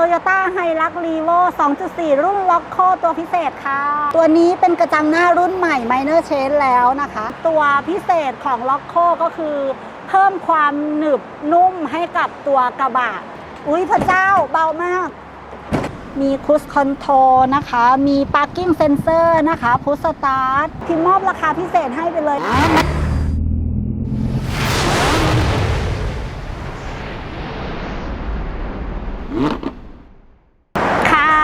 Toyota h i l u x r e v o 2.4 รุ่นล็อกโคตัวพิเศษค่ะ ตัวนี้เป็นกระจังหน้ารุ่นใหม่ Minor Change แล้วนะคะ ตัวพิเศษของล็อกโคก็คือ เพิ่มความหนึบนุ่มให้กับตัวกระบะ อุ้ยพระเจ้าเบามาก มีคู i คอนโทรนะคะ มี Parking Sensor นะคะพุ s สตาร์ทพิมพ์มอบราคาพิเศษให้ไปเลย ค่ะ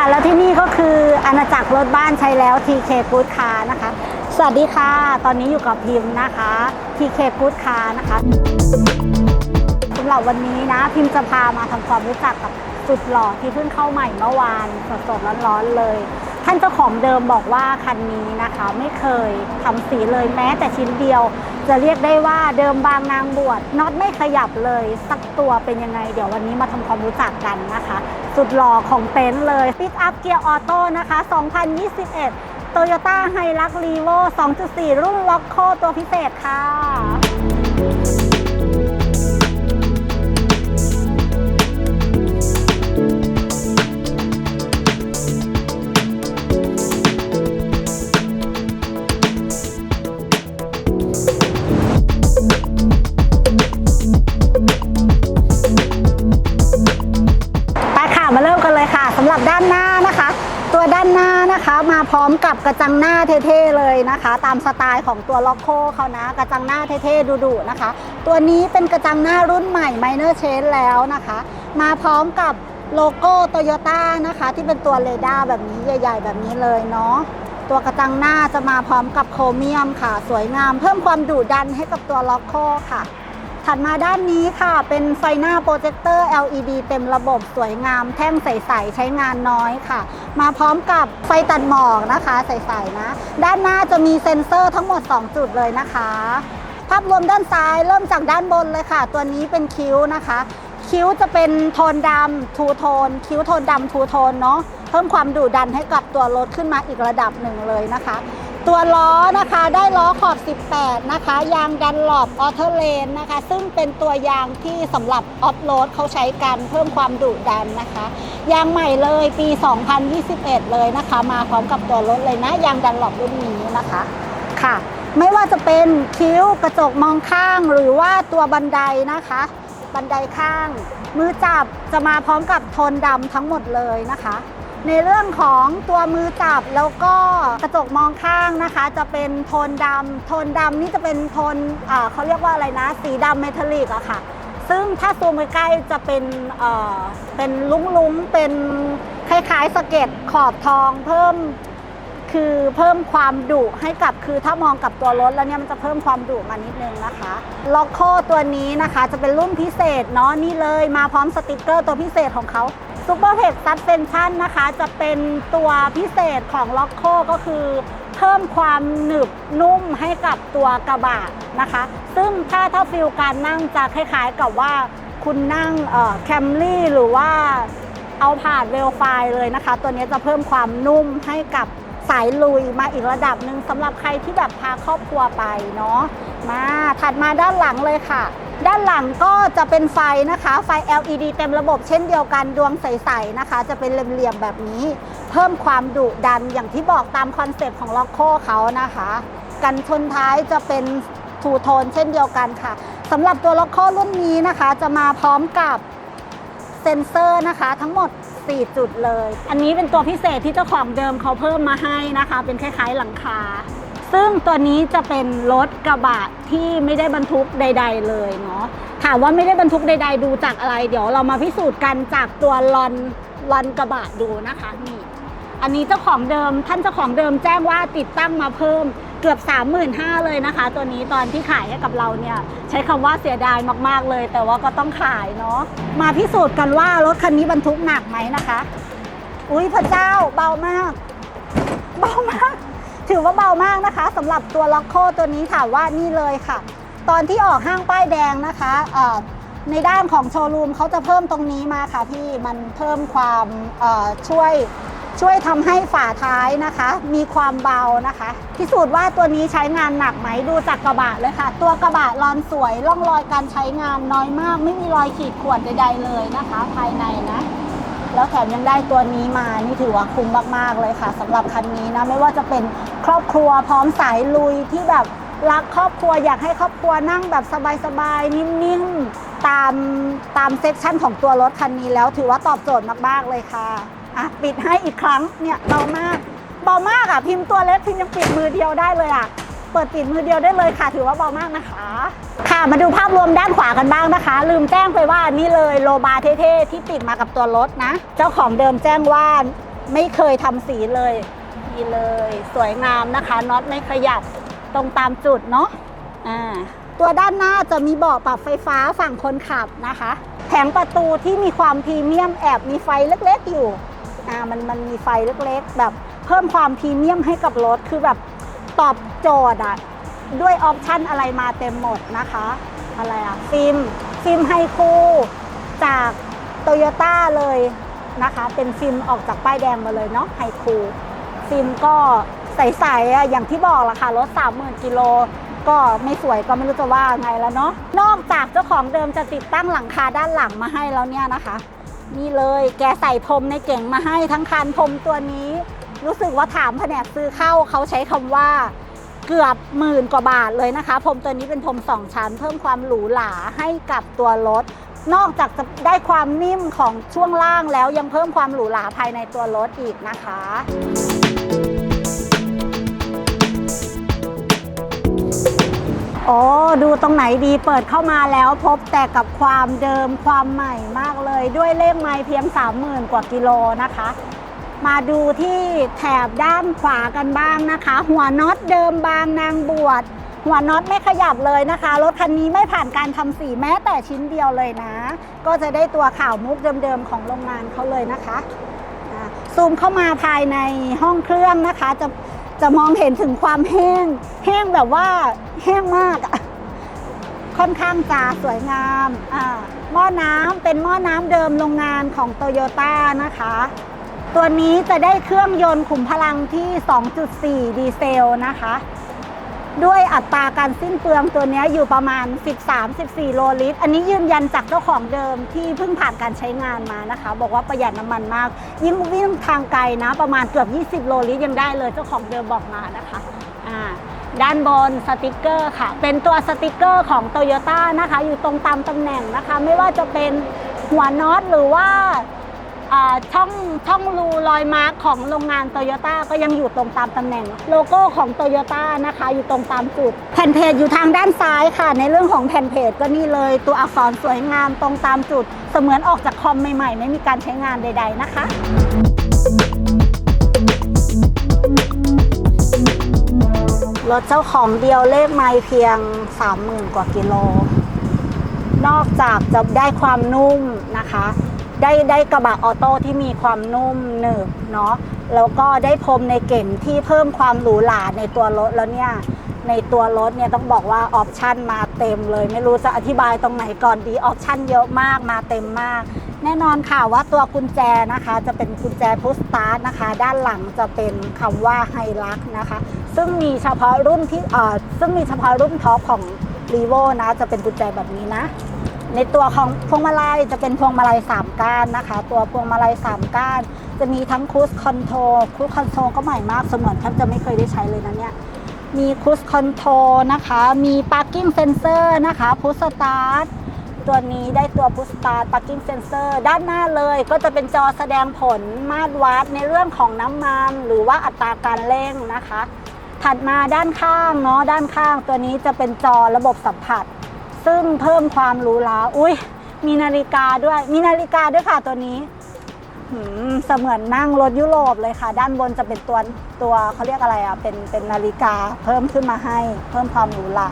แล้วที่นี่ก็คือากรรถบ้านใช้แล้ว TK Good Car นะคะ สวัสดีค่ะ ตอนนี้อยู่กับพิมพ์นะคะ TK Good Car นะคะสำหรับวันนี้นะพิมพ์จะพามาทำความรู้จักกับสุดหล่อที่เพิ่งเข้าใหม่เมื่อวานสดๆร้อนๆเลย ท่านเจ้าของเดิมบอกว่าคันนี้นะคะ ไม่เคยทำสีเลยแม้แต่ชิ้นเดียว จะเรียกได้ว่าเดิมบางนางบวชน็อตไม่ขยับเลย สักตัวเป็นยังไง เดี๋ยววันนี้มาทำความรู้จักกันนะคะ สุดหล่อของเต็นท์เลยปิกอัพเกียร์ออโต้นะคะ 2021 Toyota h i l u x r e v o 2.4 รุ่นล็อกโคตัวพิเศษค่ะ ร้อมกับกระจังหน้าเท่ๆเลยนะคะ ตามสไตล์ของตัวล็อกโคเขานะ กระจังหน้าเท่ๆดุๆนะคะ ตัวนี้เป็นกระจังหน้ารุ่นใหม่ Minor Change แล้วนะคะ มาพร้อมกับโลโก้โตโยต้านะคะ ที่เป็นตัวเรดาร์แบบนี้ใหญ่ ๆ แบบนี้เลยเนาะตัวกระจังหน้าจะมาพร้อมกับโครเมียมค่ะ สวยงาม เพิ่มความดุดันให้กับตัวล็อกโคค่ะ ถัดมาด้านนี้ค่ะ เป็นไฟหน้าโปรเจคเตอร์ LED เต็มระบบสวยงาม แท่งใส ๆ ใช้งานน้อยค่ะ มาพร้อมกับไฟตัดหมอกนะคะ ใส ๆ นะ ด้านหน้าจะมีเซ็นเซอร์ทั้งหมด 2 จุดเลยนะคะ ภาพรวมด้านซ้ายเริ่มจากด้านบนเลยค่ะ ตัวนี้เป็นคิ้วนะคะ คิ้วจะเป็นโทนดำทูโทน คิ้วโทนดำทูโทนเนาะเพิ่มความดุดันให้กับตัวรถขึ้นมาอีกระดับหนึ่งเลยนะคะ ตัวล้อนะคะได้ล้อขอบ 18 นะคะ ยางดันหลบออเทอร์เลนนะคะ ซึ่งเป็นตัวยางที่สำหรับออฟโรดเขาใช้กันเพิ่มความดุดันนะคะ ยางใหม่เลยปี 2021 เลยนะคะ มาพร้อมกับตัวรถเลยนะ ยางดันหลบรุ่นนี้นะคะค่ะ ไม่ว่าจะเป็นคิ้วกระจกมองข้างหรือว่าตัวบันไดนะคะ บันไดข้าง มือจับจะมาพร้อมกับโทนดำทั้งหมดเลยนะคะ ในเรื่องของตัวมือจับแล้วก็กระจกมองข้างนะคะ จะเป็นโทนดำโทนดำนี่จะเป็นโทนเขาเรียกว่าอะไรนะ สีดำเมทัลลิกอะค่ะ ซึ่งถ้าซูมใกล้ๆจะเป็นเป็นลุ้งๆ เป็นคล้ายๆสเก็ดขอบทองเพิ่มคือเพิ่มความดุให้กับคือถ้ามองกับตัวรถแล้วเนี่ยมันจะเพิ่มความดุมานิดนึงนะคะล็อกโคตัวนี้นะคะจะเป็นรุ่นพิเศษเนาะนี่เลยมาพร้อมสติกเกอร์ตัวพิเศษของเขา ซูเปอร์เพกซั s เ e นชั่นนะคะ จะเป็นตัวพิเศษของล็อกโคก็คือเพิ่มความหนึบนุ่มให้กับตัวกระบะนะคะ ซึ่งถ้าถ้าฟิลการนั่งจะคล้ายๆกับว่าคุณนั่งแคมรี่หรือว่าเอาผ่านเวลไฟเลยนะคะ ตัวนี้จะเพิ่มความนุ่มให้กับสายลุยมาอีกระดับหนึ่งสำหรับใครที่แบบพาครอบครัวไปเนาะมาถัดมาด้านหลังเลยค่ะ ด้านหลังก็จะเป็นไฟนะคะ ไฟ LED เต็มระบบเช่นเดียวกันดวงใสๆนะคะ จะเป็นเหลี่ยมๆแบบนี้ เพิ่มความดุดันอย่างที่บอกตามคอนเซปต์ของล็อกโคเขานะคะ กันชนท้ายจะเป็นทูโทนเช่นเดียวกันค่ะสำหรับตัวล็อกโครุ่นนี้นะคะ จะมาพร้อมกับเซ็นเซอร์นะคะ ทั้งหมด 4 จุดเลย อันนี้เป็นตัวพิเศษที่เจ้าของเดิมเขาเพิ่มมาให้นะคะ เป็นคล้ายๆหลังคา ซึ่งตัวนี้จะเป็นรถกระบะที่ไม่ได้บรรทุกใด ๆ เลยเนาะถามว่าไม่ได้บรรทุกใด ๆ ดูจากอะไร เดี๋ยวเรามาพิสูจน์กันจากตัวลอนลอนกระบะดูนะคะนี่อันนี้เจ้าของเดิมท่านเจ้าของเดิมแจ้งว่าติดตั้งมาเพิ่มเกือบ 35,000เลยนะคะ ตัวนี้ตอนที่ขายให้กับเราเนี่ยใช้คำว่าเสียดายมากๆเลย แต่ว่าก็ต้องขายเนาะมาพิสูจน์กันว่ารถคันนี้บรรทุกหนักไหมนะคะ อุ้ยพระเจ้าเบามาก เบามาก ถือว่าเบามากนะคะสำหรับตัวล็อกโคตัวนี้ถามว่านี่เลยค่ะ ตอนที่ออกห้างป้ายแดงนะคะในด้านของโชว์รูมเขาจะเพิ่มตรงนี้มาค่ะพี่มันเพิ่มความช่วยช่วยทำให้ฝาท้ายนะคะ มีความเบานะคะ พิสูจน์ว่าตัวนี้ใช้งานหนักไหมดูจากกระบะเลยค่ะ ตัวกระบะรอนสวยร่องรอยการใช้งานน้อยมาก ไม่มีรอยขีดข่วนใดๆเลยนะคะ ภายในนะ แล้วแถมยังได้ตัวนี้มา นี่ถือว่าคุ้มมาก ๆ เลยค่ะสำหรับคันนี้นะ ไม่ว่าจะเป็นครอบครัวพร้อมสายลุยที่แบบรักครอบครัวอยากให้ครอบครัวนั่งแบบสบายๆ นิ่มๆ ตามตามเซกชันของตัวรถคันนี้แล้วถือว่าตอบโจทย์มากๆเลยค่ะอะ ปิดให้อีกครั้งเนี่ยเบามากเบามากอะพิมพ์ตัวเล็กพิมพ์ยังปิดมือเดียวได้เลยอะ เปิดปิดมือเดียวได้เลยค่ะ ถือว่าเบามากนะคะ ค่ะมาดูภาพรวมด้านขวากันบ้างนะคะ ลืมแจ้งไปว่านี่เลยโลบาร์เท่ๆที่ติดมากับตัวรถนะ เจ้าของเดิมแจ้งว่าไม่เคยทำสีเลยนี่เลย สวยงามนะคะน็อตไม่ขยับตรงตามจุดเนาะอ่าตัวด้านหน้าจะมีเบาะปรับไฟฟ้าฝั่งคนขับนะคะ แผงประตูที่มีความพรีเมียมแอบมีไฟเล็กๆอยู่อ่ามันมันมีไฟเล็กๆ แบบเพิ่มความพรีเมียมให้กับรถคือแบบ ตอบโจทย์อะด้วยออปชันอะไรมาเต็มหมดนะคะ อะไรอะฟิล์มฟิล์มไฮคูจากโตโยต้าเลยนะคะ เป็นฟิล์มออกจากป้ายแดงมาเลยเนาะไฮคูฟิล์มก็ใสๆอะอย่างที่บอกละค่ะรถ 30,000กิโลก็ไม่สวยก็ไม่รู้จะว่าไงแล้วเนาะนอกจากเจ้าของเดิมจะติดตั้งหลังคาด้านหลังมาให้แล้วเนี่ยนะคะ นี่เลยแกใส่พรมในเก่งมาให้ทั้งคันพรมตัวนี้ รู้สึกว่าถามแผนกซื้อเข้าเขาใช้คำว่าเกือบหมื่นกว่าบาทเลยนะคะพรมตัวนี้เป็นพรมสองชั้น เพิ่มความหรูหราให้กับตัวรถ นอกจากจะได้ความนิ่มของช่วงล่างแล้วยังเพิ่มความหรูหราภายในตัวรถอีกนะคะโอ้ดูตรงไหนดีเปิดเข้ามาแล้วพบแต่กับความเดิมความใหม่มากเลย ด้วยเลขไมล์เพียง 30,000 กว่ากิโลนะคะ มาดูที่แถบด้านขวากันบ้างนะคะ หัวน็อตเดิมบางนางบวช หัวน็อตไม่ขยับเลยนะคะ รถคันนี้ไม่ผ่านการทำสีแม้แต่ชิ้นเดียวเลยนะ ก็จะได้ตัวข่าวมุกเดิมๆของโรงงานเขาเลยนะคะซูมเข้ามาภายในห้องเครื่องนะคะ จะจะมองเห็นถึงความแห้ง แห้งแบบว่าแห้งมากค่อนข้างจะสวยงามอ่าหม้อน้ำเป็นหม้อน้ำเดิมโรงงานของโตโยต้านะคะ ตัวนี้จะได้เครื่องยนต์ขุมพลังที่ 2.4 ดีเซลนะคะ ด้วยอัตราการสิ้นเปลืองตัวนี้อยู่ประมาณ 13-14 โลลิตร อันนี้ยืนยันจากเจ้าของเดิมที่เพิ่งผ่านการใช้งานมานะคะ บอกว่าประหยัดน้ำมันมาก ยิ่งวิ่งทางไกลนะ ประมาณเกือบ 20 โลลิตรยังได้เลยเจ้าของเดิมบอกมานะคะอ่าด้านบนสติกเกอร์ค่ะ เป็นตัวสติกเกอร์ของโตโยต้านะคะ อยู่ตรงตามตำแหน่งนะคะ ไม่ว่าจะเป็นหัวน็อตหรือว่า ช่องช่องรูรอยมาร์กของโรงงานโตโยต้าก็ยังอยู่ตรงตามตำแหน่ง โลโก้ของโตโยต้านะคะอยู่ตรงตามจุด แผ่นเพจอยู่ทางด้านซ้ายค่ะ ในเรื่องของแผ่นเพจก็นี่เลยตัวอักษรสวยงามตรงตามจุด เสมือนออกจากคอมใหม่ๆ ไม่มีการใช้งานใด ๆนะคะรถเจ้าของเดียวเลขไม่เพียง 30,000 กว่ากิโล นอกจากจะได้ความนุ่มนะคะ ได้ได้กระบะออโต้ที่มีความนุ่มหนึบเนาะแล้วก็ได้พรมในเก่งที่เพิ่มความหรูหราในตัวรถแล้วเนี่ยในตัวรถเนี่ยต้องบอกว่าออปชันมาเต็มเลย ไม่รู้จะอธิบายตรงไหนก่อนดีออปชันเยอะมากมาเต็มมาก แน่นอนค่ะว่าตัวกุญแจนะคะ จะเป็นกุญแจพุชสตาร์ทนะคะ ด้านหลังจะเป็นคำว่าไฮลักนะคะ ซึ่งมีเฉพาะรุ่นที่เอ่อซึ่งมีเฉพาะรุ่นท็อปของ r ีโวนะจะเป็นกุญแจแบบนี้นะ ในตัวของพวงมาลัยจะเป็นพวงมาลัย3ก้านนะคะ ตัวพวงมาลัย3ก้าน จะมีทั้งคูสคอนโทรคูสคอนโทรก็ใหม่มากเสมือนแทบจะไม่เคยได้ใช้เลยนะเนี่ยมีคูสคอนโทรนะคะ มีปาร์กิ้งเซนเซอร์นะคะพุสตาร์ทตัวนี้ได้ตัวพุสตาร์ทปาร์กิ้งเซนเซอร์ด้านหน้าเลยก็จะเป็นจอแสดงผลมาตรวัดในเรื่องของน้ำมันหรือว่าอัตราการเร่งนะคะ ถัดมาด้านข้างเนาะด้านข้างตัวนี้จะเป็นจอระบบสัมผัส ซึ่งเพิ่มความรูหราอุ้ยมีนาฬิกาด้วย มีนาฬิกาด้วยค่ะตัวนี้หืมเสมือนนั่งรถยุโรปเลยค่ะ ด้านบนจะเป็นตัวตัวเขาเรียกอะไรอะเป็นเป็นนาฬิกาเพิ่มขึ้นมาให้ เพิ่มความหรูหรา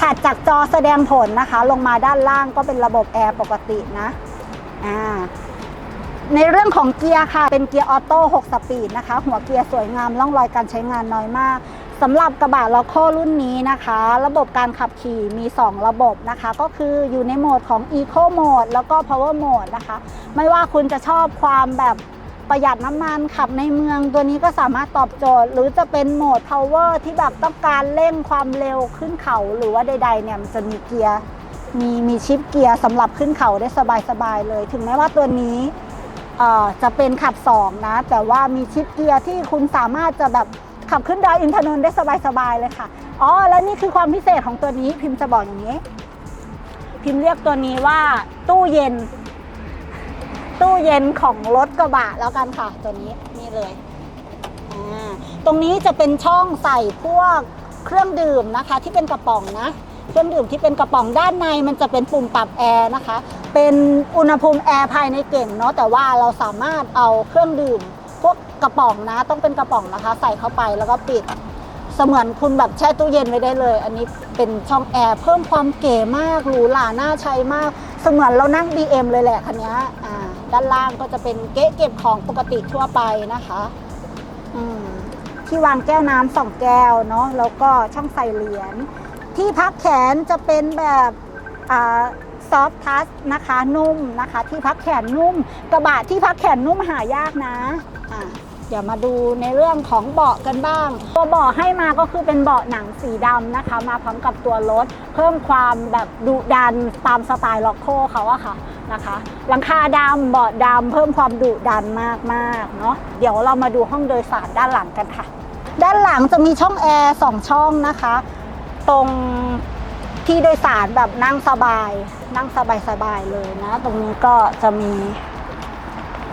ถัดจากจอแสดงผลนะคะ ลงมาด้านล่างก็เป็นระบบแอร์ปกตินะอ่าในเรื่องของเกียร์ค่ะ เป็นเกียร์ออโต้6สปีดนะคะ หัวเกียร์สวยงามร่องรอยการใช้งานน้อยมาก สำหรับกระบะล็อกโครุ่นนี้นะคะ ระบบการขับขี่มี 2 ระบบนะคะ ก็คืออยู่ในโหมดของ Eco Mode แล้วก็ Power Mode นะคะ ไม่ว่าคุณจะชอบความแบบประหยัดน้ำมันขับในเมืองตัวนี้ก็สามารถตอบโจทย์ หรือจะเป็นโหมด Power ที่แบบต้องการเร่งความเร็วขึ้นเขาหรือว่าใดๆเนี่ยมันจะมีเกียร์มีมีชิปเกียร์สำหรับขึ้นเขาได้สบายๆเลย ถึงแม้ว่าตัวนี้เอ่อจะเป็นขับ 2 นะ แต่ว่ามีชิปเกียร์ที่คุณสามารถจะแบบ ขับขึ้นดอยอินทนนท์ได้สบายๆเลยค่ะ อ๋อ แล้วนี่คือความพิเศษของตัวนี้พิมพ์จะบอกอย่างนี้ พิมพ์เรียกตัวนี้ว่าตู้เย็น ตู้เย็นของรถกระบะแล้วกันค่ะ ตัวนี้นี่เลยตรงนี้จะเป็นช่องใส่พวกเครื่องดื่มนะคะ ที่เป็นกระป๋องนะเครื่องดื่มที่เป็นกระป๋องด้านในมันจะเป็นปุ่มปรับแอร์นะคะ เป็นอุณหภูมิแอร์ภายในเก่งเนาะแต่ว่าเราสามารถเอาเครื่องดื่ม พวกกระป๋องนะ ต้องเป็นกระป๋องนะคะ ใส่เข้าไปแล้วก็ปิด เสมือนคุณแบบแช่ตู้เย็นไว้ได้เลย อันนี้เป็นช่องแอร์เพิ่มความเก๋มากหรูหราน่าใช้มาก เสมือนเรานั่ง BM เลยแหละคันนี้อ่าด้านล่างก็จะเป็นเก๊ะเก็บของปกติทั่วไปนะคะอืมที่วางแก้วน้ำสองแก้วเนาะแล้วก็ช่องใส่เหรียญที่พักแขนจะเป็นแบบ ซอฟทัสนะคะนุ่มนะคะ ที่พักแขนนุ่ม กระบะที่พักแขนนุ่มหายากนะอ่าเดี๋ยวมาดูในเรื่องของเบาะกันบ้าง ตัวเบาะให้มาก็คือเป็นเบาะหนังสีดำนะคะ มาพร้อมกับตัวรถ เพิ่มความแบบดุดันตามสไตล์ล็อกโคเขาอะค่ะนะคะหลังคาดำเบาะดำเพิ่มความดุดันมากๆเนาะเดี๋ยวเรามาดูห้องโดยสารด้านหลังกันค่ะ ด้านหลังจะมีช่องแอร์สองช่องนะคะ ตรง ที่โดยสารแบบนั่งสบาย นั่งสบายๆเลยนะ ตรงนี้ก็จะมี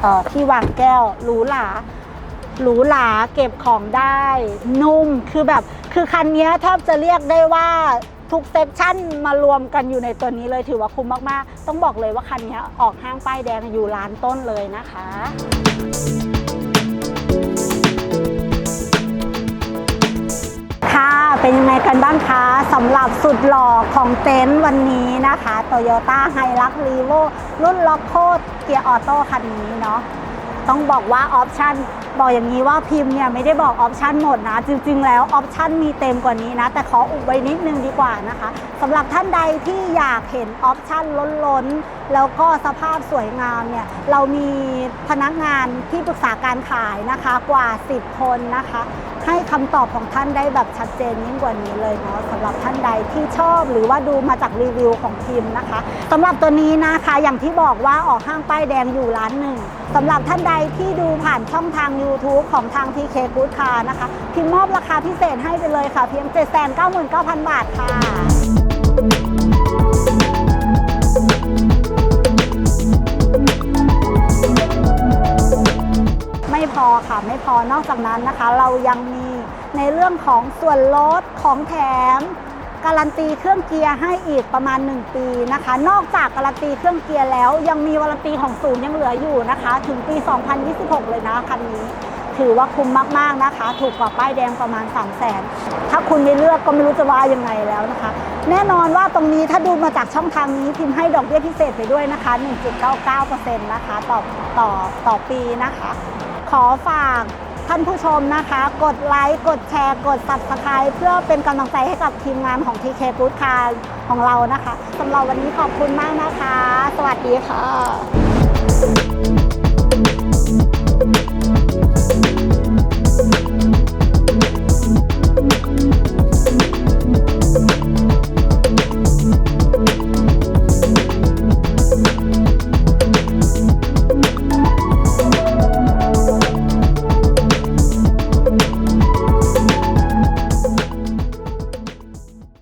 เอ่อที่วางแก้วหรูหราหรูหราเก็บของได้ นุ่มคือแบบ คือคันนี้แทบจะเรียกได้ว่าทุกเซกชันมารวมกันอยู่ในตัวนี้เลยถือว่าคุ้มมาก ๆ ต้องบอกเลยว่าคันนี้ออกห้างป้ายแดงอยู่ร้านต้นเลยนะคะ เป็นยังไงกันบ้างคะสำหรับสุดหล่อของเต็นท์วันนี้นะคะ Toyota h i l u x r e v o รุ่นล็อกโคดเกียร์ออโต้คันนี้เนาะต้องบอกว่าออปชันบอกอย่างนี้ว่าพิมพ์เนี่ยไม่ได้บอกออปชันหมดนะ จริง ๆ แล้วออปชันมีเต็มกว่านี้นะ แต่ขออุบไว้นิดนึงดีกว่านะคะสำหรับท่านใดที่อยากเห็นออปชันล้นๆ แล้วก็สภาพสวยงามเนี่ยเรามีพนักงานที่ปรึกษาการขายนะคะกว่า 10 คนนะคะ ให้คำตอบของท่านได้แบบชัดเจนยิ่งกว่านี้เลยเนาะสำหรับท่านใดที่ชอบหรือว่าดูมาจากรีวิวของพิมพ์นะคะสำหรับตัวนี้นะคะอย่างที่บอกว่าออกห้างป้ายแดงอยู่ร้านหนึ่งสำหรับท่านใดที่ดูผ่านช่องทาง YouTube ของทาง TK Good Car นะคะ พิมพ์มอบราคาพิเศษให้ไปเลยค่ะ เพียง 799,000 บาทค่ะ พอค่ะไม่พอนอกจากนั้นนะคะ เรายังมีในเรื่องของส่วนลดของแถม การันตีเครื่องเกียร์ให้อีกประมาณ 1 ปีนะคะ นอกจากการันตีเครื่องเกียร์แล้ว ยังมีวารันตีของศูนย์ยังเหลืออยู่นะคะ ถึงปี 2026 เลยนะคันนี้ ถือว่าคุ้มมากๆนะคะ ถูกกว่าป้ายแดงประมาณ 3 0 0 0 0นถ้าคุณไม่เลือกก็ไม่รู้จะว่ายังไงแล้วนะคะแน่นอนว่าตรงนี้ถ้าดูมาจากช่องทางนี้พิมพ์ให้ดอกเบี้ยพิเศษไปด้วยนะคะ 1.99%นะคะ ต่อต่อต่อปีนะคะ ขอฝากท่านผู้ชมนะคะ กดไลค์กดแชร์ กด Subscribe เพื่อเป็นกำลังใจให้กับทีมงานของ TK f o o d Car ของเรานะคะสำหรับวันนี้ขอบคุณมากนะคะ สวัสดีค่ะ